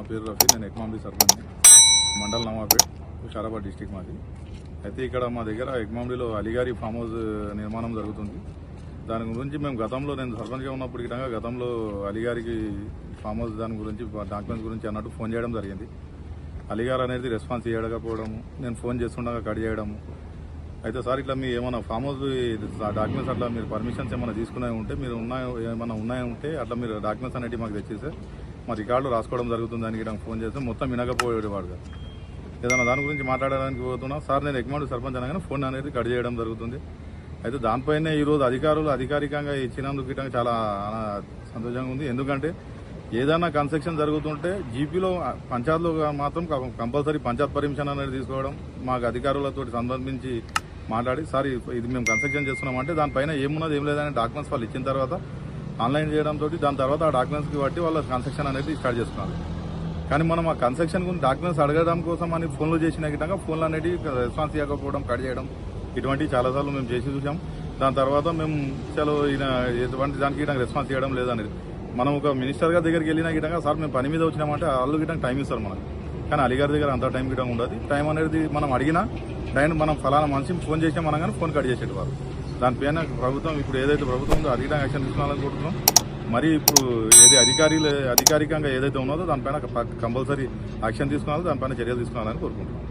నా పేరు రఫీ నేను ఎకమాంబి సర్పంచ్ మండల్ నవాపేట్ హుషారాబాద్ డిస్టిక్ మాది. అయితే ఇక్కడ మా దగ్గర ఎగ్మాంబీలో అలిగారి ఫామ్ హౌస్ నిర్మాణం జరుగుతుంది. దాని గురించి మేము గతంలో నేను సర్పంచ్గా ఉన్నప్పుడు గిటంగా గతంలో అలిగారికి ఫామ్ హౌస్ దాని గురించి డాక్యుమెంట్స్ గురించి అన్నట్టు ఫోన్ చేయడం జరిగింది. అలిగారు అనేది రెస్పాన్స్ చేయకపోవడము నేను ఫోన్ చేస్తుండగా కట్ చేయడము. అయితే సార్ ఇట్లా మీ ఏమైనా ఫామ్ హౌస్ డాక్యుమెంట్స్ అట్లా మీరు పర్మిషన్స్ ఏమైనా తీసుకునే ఉంటే మీరు ఉన్నాయి ఏమైనా ఉన్నాయి ఉంటే అట్లా మీరు డాక్యుమెంట్స్ అనేవి మాకు తెచ్చేసారు మా రికార్డు రాసుకోవడం జరుగుతుంది అని నాకు ఫోన్ చేస్తే మొత్తం వినకపోయేవాడు కాదు ఏదైనా దాని గురించి మాట్లాడడానికి పోతున్నా సార్ నేను ఎగ్మాండ్ సర్పంచ్ అనగానే ఫోన్ అనేది కట్ చేయడం జరుగుతుంది. అయితే దానిపైనే ఈరోజు అధికారులు అధికారికంగా ఇచ్చినందుకు గిట్టం చాలా సంతోషంగా ఉంది. ఎందుకంటే ఏదైనా కన్స్ట్రక్షన్ జరుగుతుంటే జీపీలో పంచాయత్లో మాత్రం కంపల్సరీ పంచాయత్ పర్మిషన్ అనేది తీసుకోవడం మాకు అధికారులతో సంబంధించి మాట్లాడి సార్ ఇది- ఇది మేము కన్స్ట్రక్షన్ చేస్తున్నామంటే దానిపైన ఏమున్నది ఏం లేదని డాక్యుమెంట్స్ వాళ్ళు ఇచ్చిన తర్వాత ఆన్లైన్ చేయడంతో దాని తర్వాత ఆ డాక్యుమెంట్స్కి బట్టి వాళ్ళ కన్స్ట్రక్షన్ అనేది స్టార్ట్ చేస్తున్నారు కానీ మనం ఆ కన్స్ట్రక్షన్ గురించి డాక్యుమెంట్స్ అడగడం కోసం అని ఫోన్లు చేసిన విధంగా ఫోన్లు అనేవి రెస్పాన్స్ ఇవ్వకపోవడం కట్ చేయడం ఇటువంటివి చాలాసార్లు మేము చేసి చూసాం. దాని తర్వాత మేము చలో ఈయన ఎటువంటి దానికి గిట్టంగా రెస్పాన్స్ ఇవ్వడం లేదనేది. మనం ఒక మినిస్టర్ గారి దగ్గరికి వెళ్ళిన గిట్టంగా సార్ మేము పని మీద వచ్చినామంటే వాళ్ళు గిట్టంగా టైం ఇస్తారు మనకి. కానీ అలీగారి దగ్గర అంత టైం గిట్టంగా ఉండదు. టైం అనేది మనం అడిగినా టైం మనం ఫలానా మనిషిని ఫోన్ చేసినా మనం కానీ ఫోన్ కట్ చేసేటవారు దానిపైన ప్రభుత్వం ఇప్పుడు ఏదైతే ప్రభుత్వం ఉందో అధికంగా గిట్టంగా యాక్షన్ తీసుకోవాలనుకుంటున్నాం మరి ఇప్పుడు ఏది అధికారులు అధికారికంగా ఏదైతే ఉన్నదో దానిపైన కంపల్సరీ యాక్షన్ తీసుకోవాలి దానిపైన చర్యలు తీసుకోవాలని కోరుకుంటున్నాం.